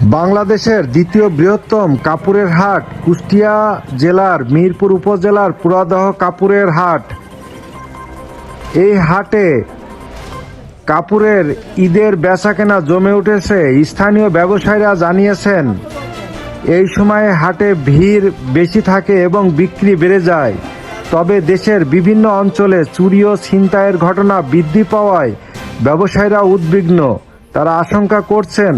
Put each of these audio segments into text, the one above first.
বাংলাদেশের দ্বিতীয় বৃহত্তম কাপুরের হাট কুষ্টিয়া জেলার মিরপুর উপজেলার পুরাদহ কাপুরের হাট। এই হাটে কাপুরের ঈদের বেচাকেনা জমে উঠেছে, স্থানীয় ব্যবসায়ীরা জানিয়েছেন, এই সময়ে হাটে ভিড় বেশি থাকে এবং বিক্রি বেড়ে যায়। তবে দেশের বিভিন্ন অঞ্চলে চুরি ও ছিনতাইয়ের ঘটনা বৃদ্ধি পাওয়ায় ব্যবসায়ীরা উদ্বিগ্ন। তারা আশঙ্কা করছেন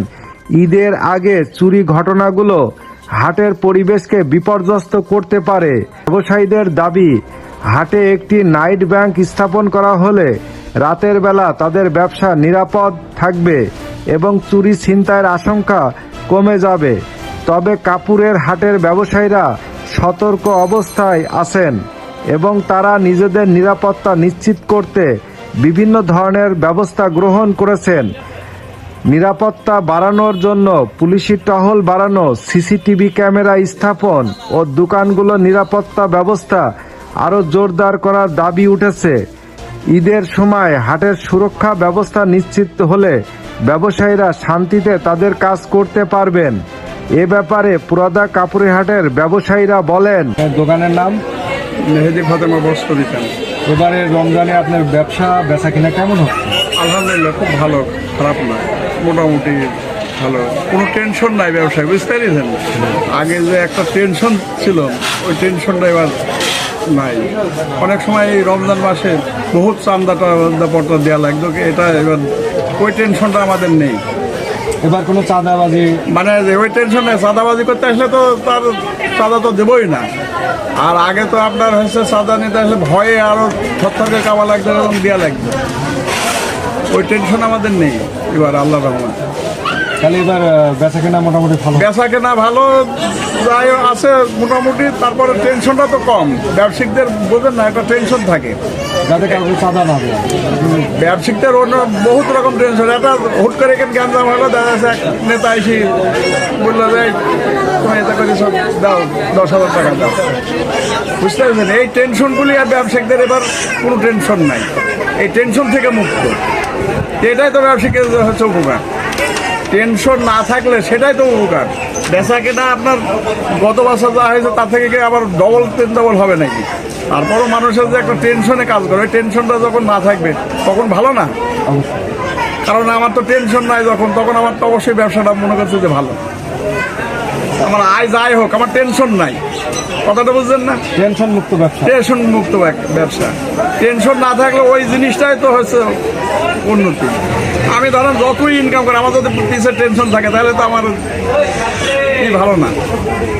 ঈদের আগে চুরি ঘটনাগুলো হাটের পরিবেশকে বিপর্যস্ত করতে পারে। ব্যবসায়ীদের দাবি, হাটে একটি নাইট ব্যাংক স্থাপন করা হলে রাতের বেলা তাদের ব্যবসা নিরাপদ থাকবে এবং চুরি ছিনতাইয়ের আশঙ্কা কমে যাবে। তবে কাপুরের হাটের ব্যবসায়ীরা সতর্ক অবস্থায় আছেন এবং তারা নিজেদের নিরাপত্তা নিশ্চিত করতে বিভিন্ন ধরনের ব্যবস্থা গ্রহণ করেছেন। নিরাপত্তা বাড়ানোর জন্য পুলিশি টহল বাড়ানো সিসিটিভি ক্যামেরা স্থাপন ও দোকানগুলো নিরাপত্তা ব্যবস্থা আরও জোরদার করার দাবি উঠেছে। ঈদের সময় হাটের সুরক্ষা ব্যবস্থা নিশ্চিত হলে ব্যবসায়ীরা শান্তিতে তাদের কাজ করতে পারবেন। এ ব্যাপারে পুরাদা কাপুরি হাটের ব্যবসায়ীরা বলেন দোকানের নাম? মেহেদি ফাতেমা বস্ত্র দিতেন এবারে রমজানে আপনার ব্যবসা বেচা কিনা কেমন হচ্ছে? আলহামদুলিল্লাহ খুব ভালো খারাপ না মোটামুটি ভালো। কোনো টেনশন নাই ব্যবসায় বুঝতে পেরেছেন? আগে যে একটা টেনশন ছিল ওই টেনশনটা এবার নাই। অনেক সময় এই রমজান মাসে বহুত চান্দাটা পট্টা দেওয়া লাগতো এটা এবার ওই টেনশনটা আমাদের নেই। এবার কোনো চাঁদাবাজি? মানে যে ওই টেনশন নেই চাঁদাবাজি করতে আসলে তো তার চাঁদা তো দেবই না। আর আগে তো আপনার হচ্ছে চাঁদা নিতে আসলে ভয়ে আরও থরথরকে কামা লাগবে এবং দেওয়া লাগতো। ওই টেনশন আমাদের নেই। এবার আল্লাহ রহমান তাহলে এবার বেচা কেনা মোটামুটি ভালো? বেচা কেনা ভালো যাই আছে মোটামুটি তারপরে টেনশনটা তো কম। ব্যবসায়িকদের বোঝেন না একটা টেনশন থাকে। যাতে কাউকে চাঁদা না দেয়। ব্যবসায়িকদের অন্য বহুত রকম টেনশন একটা হুট করে এখানে গ্যাঞ্জাম হলো যাচ্ছে এক নেতা এসে বলল যে তুমি এটা করে সব দাও দশ হাজার টাকা দাও। বুঝতে পারছেন? এই টেনশনগুলি আর ব্যবসায়িকদের এবার কোনো টেনশন নাই। এই টেনশন থেকে মুক্ত। এটাই তো ব্যবসায়িকের হচ্ছে উপকার। টেনশন না থাকলে সেটাই তো উপকার। বেচা কেনা আপনার গত বছর যা হয়েছে তার থেকে কি আবার ডবল তিন ডবল হবে নাকি? তারপরও মানুষের যে একটা টেনশনে কাজ করে টেনশনটা যখন না থাকবে তখন ভালো না? কারণ আমার তো টেনশন নাই যখন তখন আমার তো অবশ্যই ব্যবসাটা মনে করছে যে ভালো। আমার আয় যাই হোক আমার টেনশন নাই। কথাটা বুঝছেন না? টেনশন মুক্ত ব্যবসা। টেনশন মুক্ত ব্যব- ব্যবসা। টেনশন না থাকলে ওই জিনিসটাই তো হচ্ছে উন্নতি। আমি ধরেন যতই ইনকাম করি আমার যদি পিছের টেনশন থাকে তাহলে তো আমার কি ভালো না।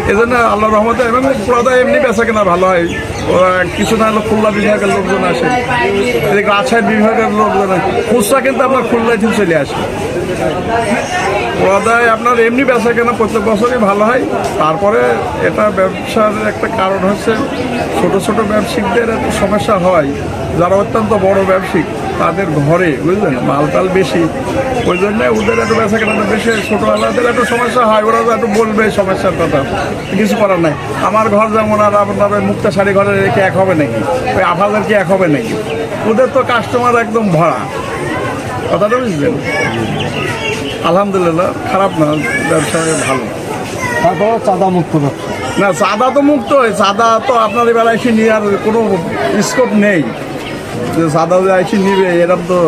এই জন্য আল্লাহ রহমতে এবং পুরাদা এমনি বেচা কেনা ভালো হয়। কিছু না হলে খুলনা বিভাগের লোকজন আসে। এদিকে রাজশাহী বিভাগের লোকজন আসে। খুচরা কিন্তু আপনার খুলনায় চলে আসে। পুরাদায় আপনার এমনি বেচা কেনা প্রত্যেক বছরই ভালো হয়। তারপরে এটা ব্যবসার একটা কারণ হচ্ছে ছোট ছোট ব্যবসায়িকদের একটু সমস্যা হয়। যারা অত্যন্ত বড় ব্যবসায়িক তাদের ঘরে, বুঝলেন মাল টাল বেশি। ওই জন্য ওদের একটু বেচা কেনাটা বেশি ছোটোবেলাদের একটু সমস্যা হয়, ওরা একটু বলবে সমস্যার কথা। কিছু করার নাই। আমার ঘর যেমন আর আপনার মুক্তা শাড়ি ঘরে রেখে এক হবে নাকি? ওই আফাদের কি এক হবে নাকি? ওদের তো কাস্টমার একদম ভরা। কথাটা বুঝলেন? আলহামদুলিল্লাহ খারাপ না ব্যবসা ভালো। তারপর চাঁদা মুক্ত না চাঁদা তো মুক্ত হয় চাঁদা তো আপনার এসে নিয়ে আর কোনো স্কোপ নেই। যে চাঁদা যে এসে নিবে এরকম তো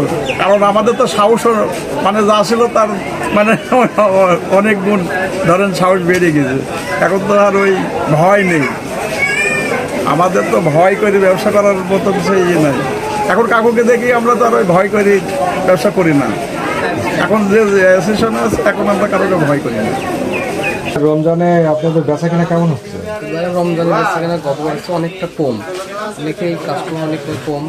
কারণ আমাদের তো সাহস মানে যা ছিল তার মানে অনেক গুণ ধরেন সাহস বেড়ে গেছে। এখন তো আর ওই ভয় নেই। আমাদের তো ভয় করে ব্যবসা করার মতো কিছু ইয়ে নাই। এখন কাকুকে দেখি আমরা তো আর ওই ভয় করি ব্যবসা করি না। এখন যে অ্যাসোসিয়েশন আছে এখন আমরা কারোকে ভয় করি না। রমজানে আপনাদের বেচা কিনা কেমন হচ্ছে? এবারে রমজান সেখানে গত বছর অনেকটা কম। অনেকেই কাস্টমার অনেকটা কম।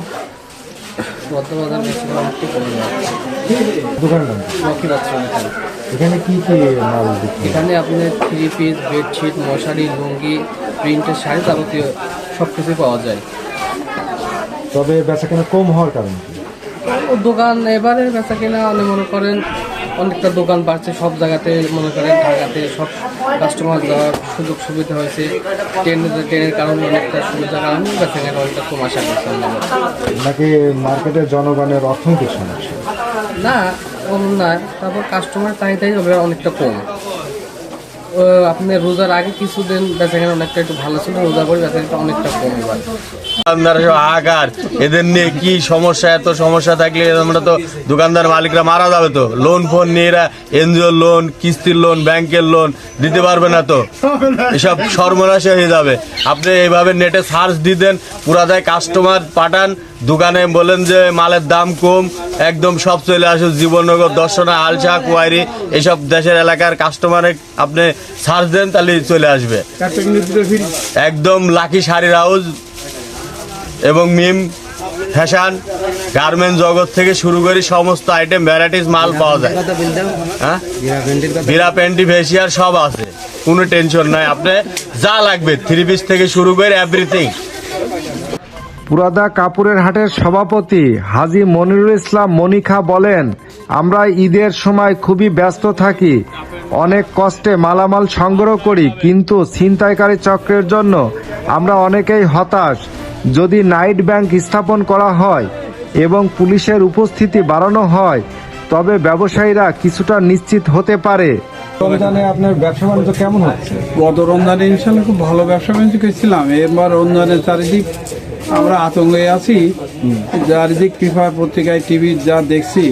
বেশি অনেকটা কমে যাচ্ছে। দোকানের নাম লক্ষ্মী পাত্র এখানে এখানে কি কি মাল এখানে আপনার থ্রি পিস বেডশিট মশারি লুঙ্গি প্রিন্টের শাড়ি যাবতীয় সব কিছুই পাওয়া যায়। তবে বেচা কেনা কম হওয়ার কারণ। কি দোকান এবারে বেচা কেনা অনেক মনে করেন অনেকটা দোকান বাড়ছে সব জায়গাতে মনে করেন ঢাকাতে সব কাস্টমার যাওয়ার সুযোগ সুবিধা হয়েছে। ট্রেনের ট্রেনের কারণে অনেকটা সুবিধা কারণে বেচা কেনা অনেকটা কম আশা করছে। আমরা। নাকি মার্কেটের জনগণের অর্থনৈতিক সমস্যা? না কম না তারপর কাস্টমার চাহিদাই হবে অনেকটা কম। আপনি রোজার আগে কিছুদিন বেচাকেনা অনেকটা একটু ভালো ছিল রোজার পরে বেচাকেনা অনেকটা কম এবার। দোকানদার সব হাহাকার এদের নিয়ে কি সমস্যা, এত সমস্যা থাকলে আমরা তো দোকানদার মালিকরা মারা যাবে তো। লোন ফোন নিয়ে এরা এনজিও লোন কিস্তির লোন ব্যাংকের লোন দিতে পারবে না তো। এসব সর্বনাশে হয়ে যাবে। আপনি এইভাবে নেটে সার্চ দিতেন পুরাদায় কাস্টমার পাঠান দোকানে বলেন যে মালের দাম কম, একদম সব চলে আসুন জীবননগর, দর্শনা আলসা কুয়ারি এসব দেশের এলাকার কাস্টমারে আপনি সার্চ দেন, তাহলে চলে আসবে। একদম লাকি শাড়ির হাউস এবং মিম ফ্যাশন গার্মেন্ট জগৎ থেকে শুরু করে সমস্ত আইটেম ভ্যারাইটিস মাল পাওয়া যায়। হ্যাঁ? বিরা প্যান্টি ফেসিয়ার সব আছে। কোনো টেনশন নাই। আপনি যা লাগবে থ্রি পিস থেকে শুরু করে এভরিথিং পুরাদা কাপুরের হাটের সভাপতি হাজি মনিরুল ইসলাম মনিখা বলেন আমরা ঈদের সময় খুবই ব্যস্ত থাকি অনেক কষ্টে মালামাল সংগ্রহ করি কিন্তু ছিনতাইকারী চক্রের জন্য আমরা অনেকেই হতাশ। যদি নাইট ব্যাংক স্থাপন করা হয় এবং পুলিশের উপস্থিতি বাড়ানো হয় তবে ব্যবসায়ীরা কিছুটা নিশ্চিত হতে পারে। রমজানে আপনার ব্যবসা বাণিজ্য কেমন হচ্ছে? গত রমজানে ইনশাল্লাহ খুব ভালো ব্যবসা বাণিজ্য করছিলাম। এবার রমজানের চারিদিক আমরা আতঙ্কে আছি। চারিদিক পেপার পত্রিকায় টিভি যা দেখছি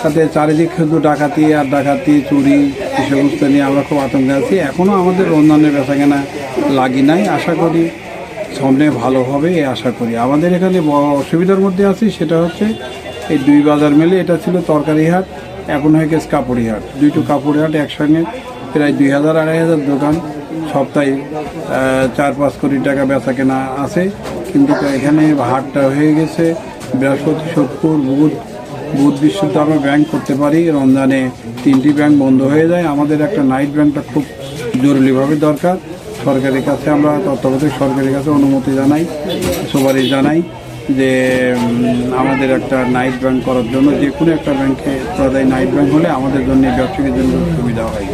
তাতে চারিদিক শুধু ডাকাতি আর ডাকাতি চুরি এই সমস্ত নিয়ে আমরা খুব আতঙ্কে আছি। এখনও আমাদের রমজানের বেচা কেনা লাগি নাই আশা করি সামনে ভালো হবে এই আশা করি। আমাদের এখানে বড় অসুবিধার মধ্যে আছি সেটা হচ্ছে এই দুই বাজার মেলে এটা ছিল তরকারি হাট এখন হয়ে গেছে কাপড়ি হাট দুইটো কাপড়ি হাট একসঙ্গে প্রায় দুই হাজার আড়াই হাজার দোকান সপ্তাহে চার পাঁচ কোটি টাকা বেচা কেনা আছে। কিন্তু এখানে হাটটা হয়ে গেছে। বৃহস্পতি সোদপুর বুধ বুধ বিশ্ব তো আমরা ব্যাংক করতে পারি। রমজানে তিনটি ব্যাংক বন্ধ হয়ে যায়। আমাদের একটা নাইট ব্যাংকটা খুব জরুরিভাবে দরকার। সরকারের কাছে আমরা তত্ত্বাবধায়ক সরকারের কাছে অনুমতি জানাই, সুপারিশ জানাই। যে আমাদের একটা নাইট ব্যাংক করার জন্য যে কোনো একটা ব্যাংকে প্রদায় নাইট ব্যাংক হলে আমাদের জন্য ব্যবসায়ীর জন্য সুবিধা হয়।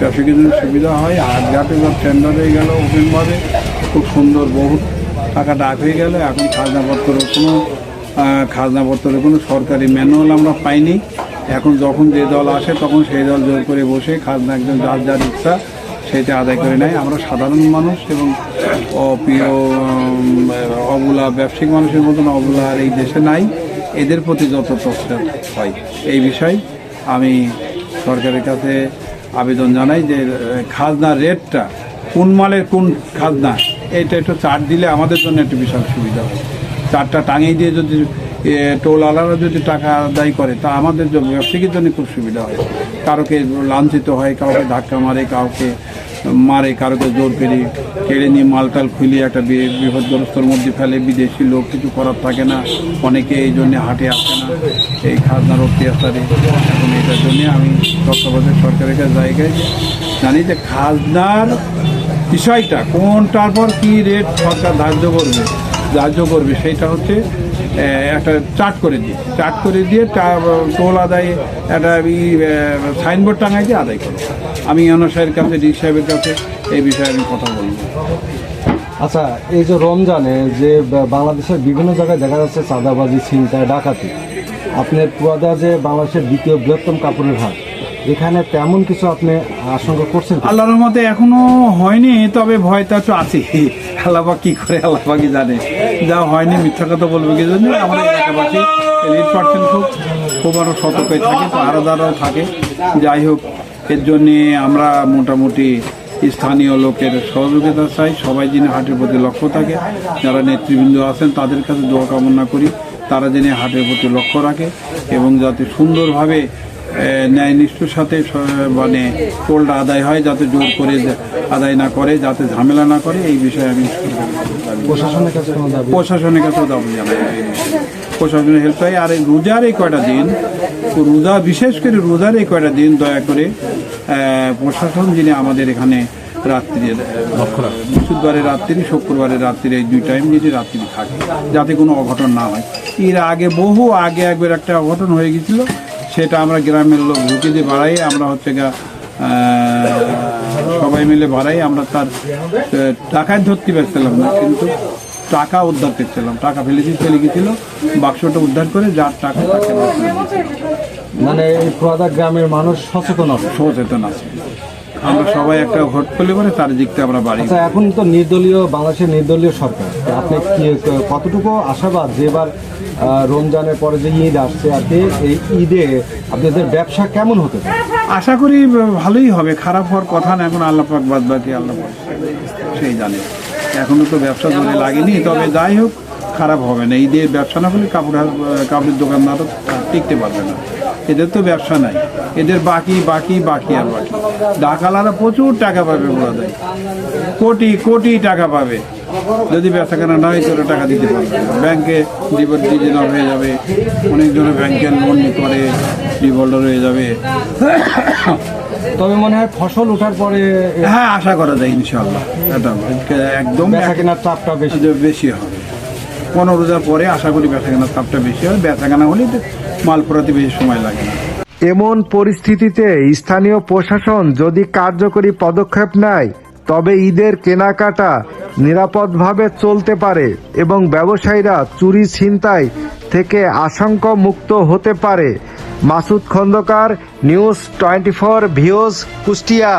ব্যবসায়ীর জন্য সুবিধা হয় আর ঘাটে বা টেন্ডার হয়ে গেল ওপেনভাবে খুব সুন্দর বহুত টাকা ডাক হয়ে গেল। এখন খাজনাপত্রের কোনো খাজনাপত্রের কোনো সরকারি ম্যানুয়াল আমরা পাইনি। এখন যখন যে দল আসে তখন সেই দল জোর করে বসে খাজনা একজন যার যার ইচ্ছা সেটা আদায় করে নেয়। আমরা সাধারণ মানুষ এবং অপ্রিয় অবলা ব্যবসায়িক মানুষের মতন অবলা আর এই দেশে নাই। এদের প্রতি যত তৎসর হয় এই বিষয় আমি সরকারের কাছে আবেদন জানাই যে আহ, খাজনার রেটটা কোন মালের কোন খাজনা এটা একটু চার্ট দিলে আমাদের জন্য একটু বিশাল সুবিধা হয়। চারটা টাঙিয়ে দিয়ে যদি টোল আলাদা যদি টাকা আদায় করে তা আমাদের জন্য ব্যবসায়ীর জন্য খুব সুবিধা হয়। কারোকে লাঞ্ছিত হয় কাউকে ধাক্কা মারে কাউকে মারে কারোকে জোর করে কেড়ে নিয়ে মালটাল খুলে একটা বিপদগ্রস্তর মধ্যে ফেলে বিদেশি লোক, কিছু করার থাকে না। অনেকে এই জন্যে হাটে আসে না। এই খাজনার অত্যাচারে এখন এটার জন্যে আমি তত্ত্বাবধায়ক সরকারের জায়গায় জানি যে খাজনার বিষয়টা কোনটার পর কী রেট সরকার ধার্য করবে। ধার্য করবে, সেইটা হচ্ছে একটা চার্ট করে দিয়ে। চার্ট করে দিয়ে টোল আদায়, একটা সাইনবোর্ড টাঙাই দিয়ে আদায় করবে। আমি ইউনো সাহেবের কাছে ডি সাহেবের কাছে এই বিষয়ে আমি কথা বলব। আচ্ছা এই যে রমজানে যে বাংলাদেশের বিভিন্ন জায়গায় দেখা যাচ্ছে চাঁদাবাজি, ছিনতাই, ডাকাতি। আপনার পুয়াদা যে বাংলাদেশের দ্বিতীয় বৃহত্তম কাপড়ের হাট এখানে তেমন কিছু আপনি আশঙ্কা করছেন আল্লাহর মতে এখনও হয়নি, তবে ভয়টা তো আছে আল্লাহবা কি করে আল্লাহবা কি জানে। যা হয়নি মিথ্যা কথা বলবে কি জন্য? আমাদের এলাকাবাসী এইট পার্সেন্ট খুব খুব আরও সতর্কই থাকে পাহারাদারও থাকে। যাই হোক, এর জন্যে আমরা মোটামুটি স্থানীয় লোকের সহযোগিতা চাই। সবাই যেন হাটের প্রতি লক্ষ্য থাকে। যারা নেতৃবৃন্দ আছেন, তাদের কাছে দোয়া কামনা করি। তারা যেন হাটের প্রতি লক্ষ্য রাখে এবং যাতে সুন্দরভাবে ন্যায়নিষ্ঠর সাথে মানে টোলটা আদায় হয় যাতে জোর করে আদায় না করে যাতে ঝামেলা না করে এই বিষয়ে আমি প্রশাসনের কাছে প্রশাসনের কাছেও দাবি জানাই। প্রশাসনের হেল্প চাই। আর এই রোজার এই কয়টা দিন তো রোজা বিশেষ করে রোজার এই কয়টা দিন দয়া করে প্রশাসন যিনি আমাদের এখানে রাত্রি বৃহস্পতিবারে রাত্রি শুক্রবারের রাত্রি এই দুই টাইম যদি রাত্রি থাকে যাতে কোনো অঘটন না হয়। এর আগে বহু আগে একবার একটা অঘটন হয়ে গেছিল সেটা আমরা গ্রামের লোক ঢুকে দিয়ে বাড়াই আমরা হচ্ছে গা সবাই মিলে বাড়াই আমরা তার টাকায় ধরতে পারছিলাম না কিন্তু টাকা উদ্ধার করছিলাম টাকা ফেলে দিয়ে চলে গেছিল বাক্সটা উদ্ধার করে যার টাকা তাকে মানে এই পুয়াদা গ্রামের মানুষ সচেতন আছে। সচেতন আছে। আমরা সবাই একটা ভোট করলে পরে চারিদিকটা আমরা বাড়ি আচ্ছা এখন তো নির্দলীয় বাংলাদেশের নির্দলীয় সরকার। আপনি কি কতটুকু আশাবাদ যে এবার রমজানের পরে যে ঈদ আসছে আর কি এই ঈদে আপনাদের ব্যবসা কেমন হতে পারে? আশা করি ভালোই হবে খারাপ হওয়ার কথা না এখন আল্লাহ পাক বাদ বাকি আল্লাহ সেই জানে। এখনও তো ব্যবসা জোরে লাগেনি তবে যাই হোক খারাপ হবে না। ঈদের ব্যবসা না হলে কাপড় কাপড়ের দোকানদারও টিকতে পারবে না। এদের তো ব্যবসা নাই। এদের বাকি বাকি বাকি আর বাকি। ডাকালারা প্রচুর টাকা পাবে বলা যায়। কোটি কোটি টাকা পাবে। যদি ব্যবসা কেনা নয় তো ওরা টাকা দিতে পারবে। ব্যাংকে ডিপোজিট হয়ে যাবে। অনেকজনে ব্যাংকে লোন করে ডিফল্টার হয়ে যাবে। তবে মনে হয় ফসল ওঠার পরে হ্যাঁ আশা করা যায় ইনশাল্লাহ এটা একদম বেচা কেনার চাপটা বেশি। বেশি হবে। পনেরো রোজার পরে আশা করি বেচা কেনার চাপটা বেশি হবে। বেচা কেনা হলেই মাল পড়াতে বেশি সময় লাগে। এমন পরিস্থিতিতে স্থানীয় প্রশাসন যদি কার্যকরী পদক্ষেপ নেয়, তবে ঈদের কেনাকাটা নিরাপদভাবে চলতে পারে এবং ব্যবসায়ীরা চুরি ছিনতাই থেকে আশঙ্কা মুক্ত হতে পারে। Masud Khandakar, news twenty four ভিওজ Kushtia.